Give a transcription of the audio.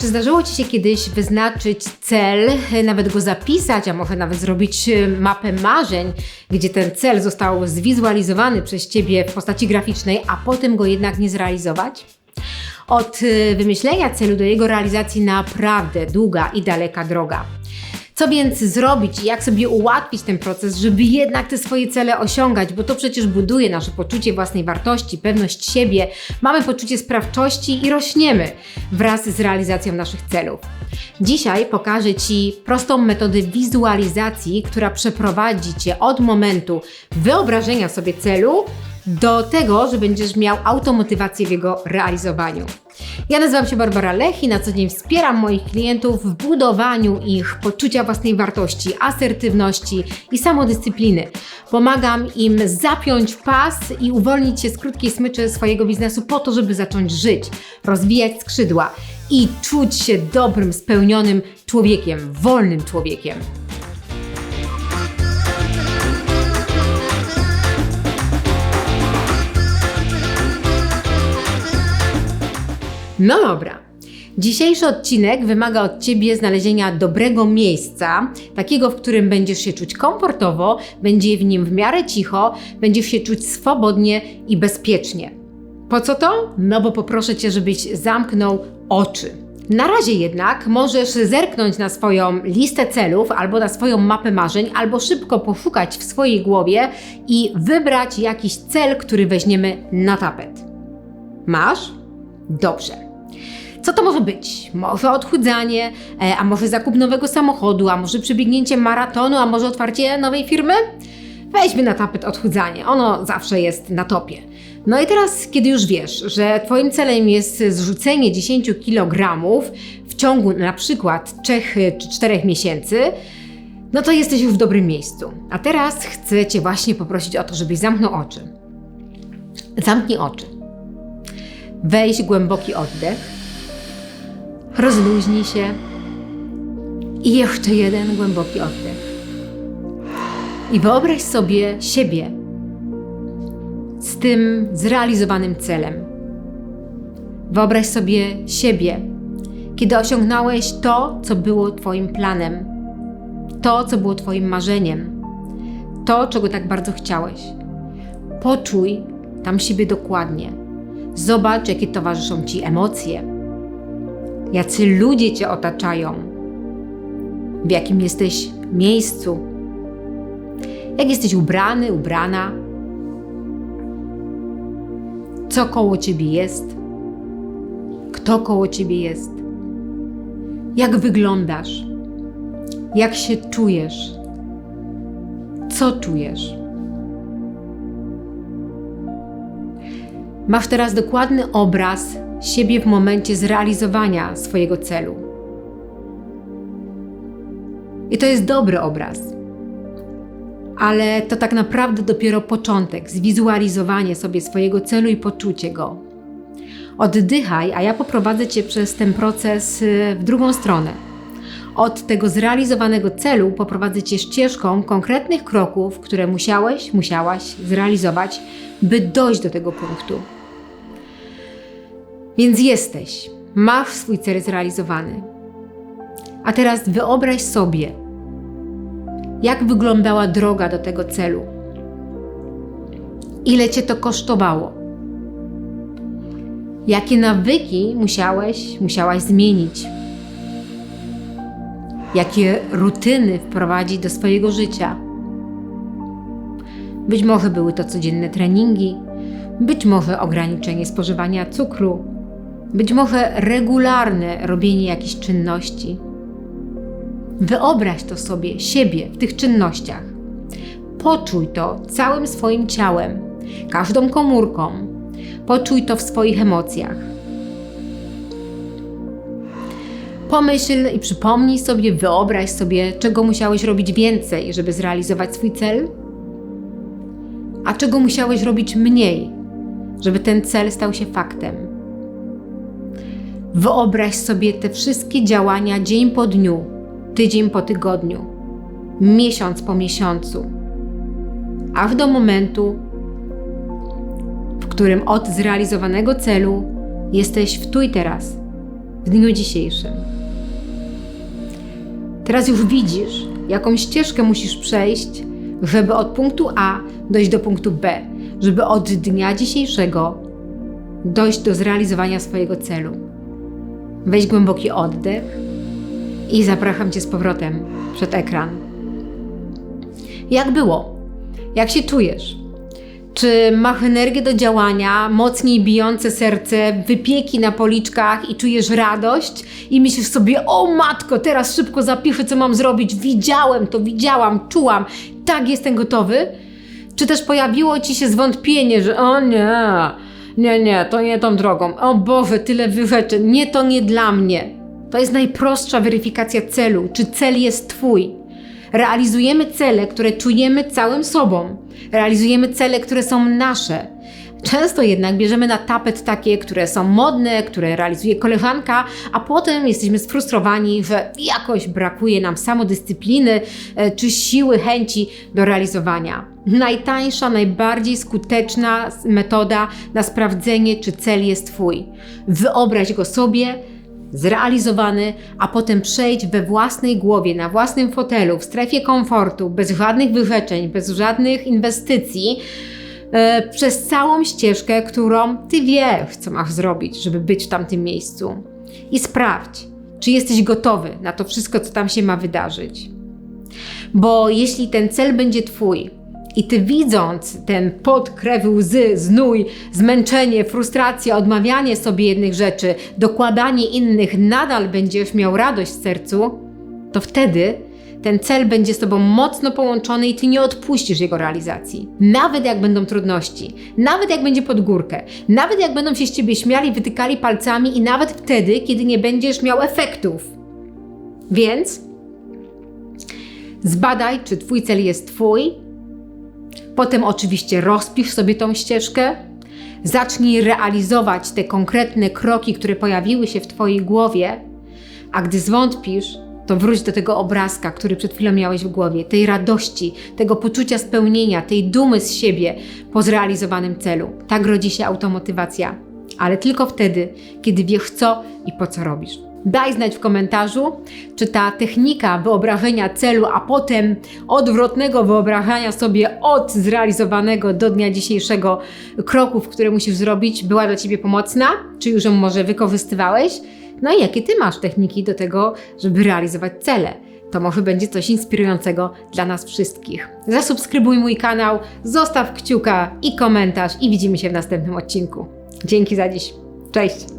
Czy zdarzyło Ci się kiedyś wyznaczyć cel, nawet go zapisać, a może nawet zrobić e, mapę marzeń, gdzie ten cel został zwizualizowany przez Ciebie w postaci graficznej, a potem go jednak nie zrealizować? Od e, wymyślenia celu do jego realizacji naprawdę długa i daleka droga. Co więc zrobić i jak sobie ułatwić ten proces, żeby jednak te swoje cele osiągać, bo to przecież buduje nasze poczucie własnej wartości, pewność siebie, mamy poczucie sprawczości i rośniemy wraz z realizacją naszych celów. Dzisiaj pokażę Ci prostą metodę wizualizacji, która przeprowadzi Cię od momentu wyobrażenia sobie celu do tego, że będziesz miał automotywację w jego realizowaniu. Ja nazywam się Barbara Lech i na co dzień wspieram moich klientów w budowaniu ich poczucia własnej wartości, asertywności i samodyscypliny. Pomagam im zapiąć pas i uwolnić się z krótkiej smyczy swojego biznesu po to, żeby zacząć żyć, rozwijać skrzydła i czuć się dobrym, spełnionym człowiekiem, wolnym człowiekiem. No dobra. Dzisiejszy odcinek wymaga od Ciebie znalezienia dobrego miejsca, takiego, w którym będziesz się czuć komfortowo, będzie w nim w miarę cicho, będziesz się czuć swobodnie i bezpiecznie. Po co to? No bo poproszę Cię, żebyś zamknął oczy. Na razie jednak możesz zerknąć na swoją listę celów albo na swoją mapę marzeń, albo szybko poszukać w swojej głowie i wybrać jakiś cel, który weźmiemy na tapet. Masz? Dobrze. Co to może być? Może odchudzanie, e, a może zakup nowego samochodu, a może przebiegnięcie maratonu, a może otwarcie nowej firmy? Weźmy na tapet odchudzanie, ono zawsze jest na topie. No i teraz, kiedy już wiesz, że Twoim celem jest zrzucenie 10 kg w ciągu na przykład 3 czy 4 miesięcy, no to jesteś już w dobrym miejscu. A teraz chcę Cię właśnie poprosić o to, żebyś zamknął oczy. Zamknij oczy. Weź głęboki oddech rozluźnij się i jeszcze jeden głęboki oddech. I wyobraź sobie siebie z tym zrealizowanym celem. Wyobraź sobie siebie, kiedy osiągnąłeś to, co było Twoim planem, to, co było Twoim marzeniem, to, czego tak bardzo chciałeś. Poczuj tam siebie dokładnie. Zobacz, jakie towarzyszą Ci emocje jacy ludzie Cię otaczają, w jakim jesteś miejscu, jak jesteś ubrany, ubrana, co koło Ciebie jest, kto koło Ciebie jest, jak wyglądasz, jak się czujesz, co czujesz. Masz teraz dokładny obraz siebie w momencie zrealizowania swojego celu. I to jest dobry obraz. Ale to tak naprawdę dopiero początek, zwizualizowanie sobie swojego celu i poczucie go. Oddychaj, a ja poprowadzę Cię przez ten proces y, w drugą stronę. Od tego zrealizowanego celu poprowadzę Cię ścieżką konkretnych kroków, które musiałeś, musiałaś zrealizować, by dojść do tego punktu. Więc jesteś, masz swój cel zrealizowany. A teraz wyobraź sobie, jak wyglądała droga do tego celu. Ile cię to kosztowało? Jakie nawyki musiałeś, musiałaś zmienić? Jakie rutyny wprowadzić do swojego życia? Być może były to codzienne treningi, być może ograniczenie spożywania cukru, być może regularne robienie jakichś czynności. Wyobraź to sobie, siebie w tych czynnościach. Poczuj to całym swoim ciałem, każdą komórką. Poczuj to w swoich emocjach. Pomyśl i przypomnij sobie, wyobraź sobie, czego musiałeś robić więcej, żeby zrealizować swój cel, a czego musiałeś robić mniej, żeby ten cel stał się faktem. Wyobraź sobie te wszystkie działania dzień po dniu, tydzień po tygodniu, miesiąc po miesiącu, aż do momentu, w którym od zrealizowanego celu jesteś w tu i teraz, w dniu dzisiejszym. Teraz już widzisz, jaką ścieżkę musisz przejść, żeby od punktu A dojść do punktu B, żeby od dnia dzisiejszego dojść do zrealizowania swojego celu. Weź głęboki oddech i zapraszam Cię z powrotem przed ekran. Jak było? Jak się czujesz? Czy masz energię do działania, mocniej bijące serce, wypieki na policzkach i czujesz radość i myślisz sobie, o matko, teraz szybko zapiszę, co mam zrobić, widziałem to, widziałam, czułam, tak jestem gotowy? Czy też pojawiło Ci się zwątpienie, że o nie, nie, nie, to nie tą drogą, o Boże, tyle wyrzeczeń, nie, to nie dla mnie. To jest najprostsza weryfikacja celu, czy cel jest Twój. Realizujemy cele, które czujemy całym sobą. Realizujemy cele, które są nasze. Często jednak bierzemy na tapet takie, które są modne, które realizuje koleżanka, a potem jesteśmy sfrustrowani, że jakoś brakuje nam samodyscypliny e, czy siły, chęci do realizowania. Najtańsza, najbardziej skuteczna metoda na sprawdzenie, czy cel jest Twój. Wyobraź go sobie, zrealizowany, a potem przejść we własnej głowie, na własnym fotelu, w strefie komfortu, bez żadnych wyrzeczeń, bez żadnych inwestycji, e, przez całą ścieżkę, którą ty wiesz, co masz zrobić, żeby być w tamtym miejscu. I sprawdź, czy jesteś gotowy na to wszystko, co tam się ma wydarzyć. Bo jeśli ten cel będzie twój, i ty widząc ten pot, krew, łzy, znój, zmęczenie, frustracja, odmawianie sobie jednych rzeczy, dokładanie innych, nadal będziesz miał radość w sercu, to wtedy ten cel będzie z tobą mocno połączony i ty nie odpuścisz jego realizacji. Nawet jak będą trudności, nawet jak będzie pod górkę, nawet jak będą się z ciebie śmiali, wytykali palcami i nawet wtedy, kiedy nie będziesz miał efektów. Więc zbadaj, czy twój cel jest twój, Potem oczywiście rozpisz sobie tą ścieżkę, zacznij realizować te konkretne kroki, które pojawiły się w Twojej głowie, a gdy zwątpisz, to wróć do tego obrazka, który przed chwilą miałeś w głowie, tej radości, tego poczucia spełnienia, tej dumy z siebie po zrealizowanym celu. Tak rodzi się automotywacja, ale tylko wtedy, kiedy wiesz co i po co robisz. Daj znać w komentarzu, czy ta technika wyobrażenia celu, a potem odwrotnego wyobrażania sobie od zrealizowanego do dnia dzisiejszego kroków, które musisz zrobić, była dla Ciebie pomocna, czy już ją może wykorzystywałeś. No i jakie Ty masz techniki do tego, żeby realizować cele? To może będzie coś inspirującego dla nas wszystkich. Zasubskrybuj mój kanał, zostaw kciuka i komentarz i widzimy się w następnym odcinku. Dzięki za dziś. Cześć!